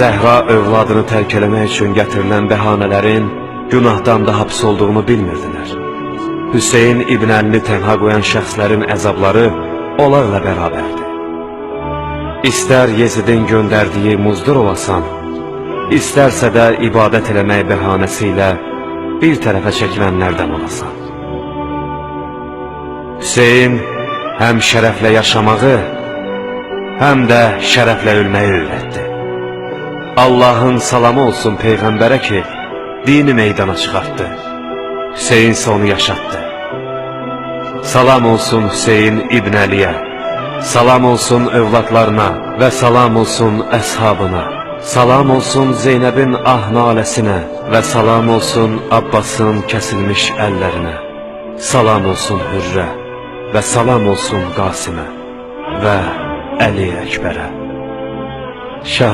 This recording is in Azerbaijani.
Zəhra övladını tərk eləmək üçün gətirilən bəhanələrin günahdan daha pis olduğunu bilmirdilər. Hüseyn İbn Əlini tənha qoyan şəxslərin əzabları onlarla bərabərdir. İstər Yezidin göndərdiyi muzdur olasan, istərsə də ibadət eləmək bəhanəsi ilə bir tərəfə çəkilənlərdən olasan. Hüseyn həm şərəflə yaşamağı, həm də şərəflə ölməyi öyrətdi. Allahın salamı olsun Peyğəmbərə ki, dini meydana çıxartdı. Hüseyin isə onu yaşatdı. Salam olsun Hüseyin İbn Əliyə, salam olsun övladlarına və salam olsun əshabına. Salam olsun Zeynəbin ah naləsinə və salam olsun Abbasın kəsilmiş əllərinə. Salam olsun Hürrə və salam olsun Qasimə və Əli Əkbərə. Şah